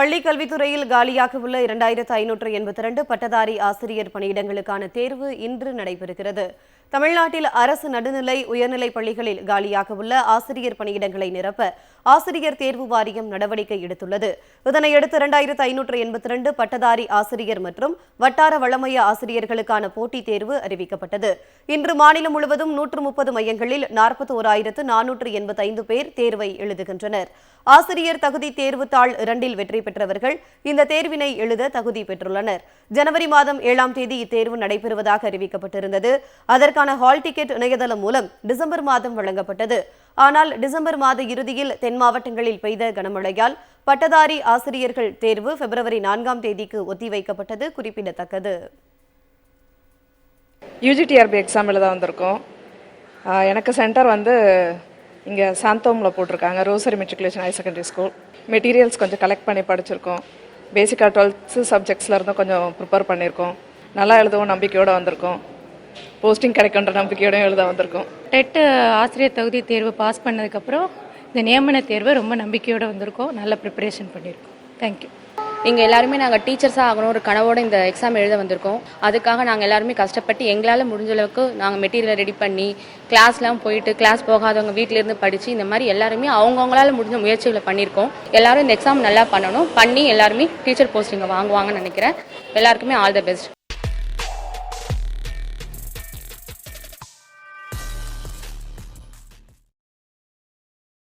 பள்ளி கல்வித்துறையில் காலியாக உள்ள இரண்டாயிரத்து ஐநூற்று எண்பத்தி இரண்டு பட்டதாரி ஆசிரியர் பணியிடங்களுக்கான தேர்வு இன்று நடைபெறுகிறது. தமிழ்நாட்டில் அரசு நடுநிலை உயர்நிலை பள்ளிகளில் காலியாக உள்ள ஆசிரியர் பணியிடங்களை நிரப்ப ஆசிரியர் தேர்வு வாரியம் நடவடிக்கை எடுத்துள்ளது. இதனையடுத்து இரண்டாயிரத்து ஐநூற்று எண்பத்தி இரண்டு பட்டதாரி ஆசிரியர் மற்றும் வட்டார வளமைய ஆசிரியர்களுக்கான போட்டித் தேர்வு அறிவிக்கப்பட்டது. இன்று மாநிலம் முழுவதும் நூற்று முப்பது மையங்களில் நாற்பத்தி ஓராயிரத்து நானூற்று எண்பத்தைந்து பேர் தேர்வை எழுதுகின்றனர். ஆசிரியர் தகுதி தேர்வு தாள் இரண்டில் வெற்றி பெற்றவர்கள் இந்த தேர்வினை எழுத தகுதி பெற்றுள்ளனர். ஜனவரி மாதம் ஏழாம் தேதி இத்தேர்வு நடைபெறுவதாக அறிவிக்கப்பட்டிருந்தது. அதற்கான ஹால் டிக்கெட் இணையதளம் மூலம் டிசம்பர் மாதம் வழங்கப்பட்டது. ஆனால் டிசம்பர் மாத இறுதியில் தென் மாவட்டங்களில் பெய்த கனமழையால் பட்டதாரி ஆசிரியர்கள் தேர்வு பிப்ரவரி நான்காம் தேதிக்கு ஒத்திவைக்கப்பட்டது குறிப்பிடத்தக்கது. யூஜிடிஆர்பி எக்ஸாம் எழுத வந்திருக்கோம். எனக்கு சென்டர் வந்து இங்கே சாந்தோமில் போட்டிருக்காங்க rosary matriculation higher secondary school materials கொஞ்சம் கலெக்ட் பண்ணி படிச்சிருக்கோம். பேசிக்காக டுவெல்த்து சப்ஜெக்ட்ஸில் இருந்தும் கொஞ்சம் ப்ரிப்பேர் பண்ணியிருக்கோம் நல்லா எழுதவும் நம்பிக்கையோடு வந்திருக்கோம். போஸ்டிங் கிடைக்குன்ற நம்பிக்கையோடயும் எழுத வந்திருக்கோம். டெட்டு ஆசிரியர் தகுதி தேர்வு பாஸ் பண்ணதுக்கப்புறம் இந்த நியமன தேர்வை ரொம்ப நம்பிக்கையோடு வந்திருக்கோம். நல்ல ப்ரிப்பரேஷன் பண்ணியிருக்கோம் தேங்க்யூ இங்கே எல்லாருமே நாங்கள் டீச்சர்ஸாக ஆகணும் ஒரு கனவோட இந்த எக்ஸாம் எழுத வந்திருக்கோம். அதுக்காக நாங்கள் எல்லாருமே கஷ்டப்பட்டு எங்களால் முடிஞ்ச அளவுக்கு நாங்கள் மெட்டீரியல் ரெடி பண்ணி கிளாஸ்லாம் போயிட்டு கிளாஸ் போகாதவங்க வீட்டிலேருந்து படித்து இந்த மாதிரி எல்லாருமே அவங்கவுங்களால முடிஞ்ச முயற்சிகளை பண்ணியிருக்கோம். எல்லாரும் இந்த எக்ஸாம் நல்லா பண்ணணும். பண்ணி எல்லாருமே டீச்சர் போஸ்டிங்கை வாங்குவாங்கன்னு நினைக்கிறேன். எல்லாருக்குமே ஆல் த பெஸ்ட்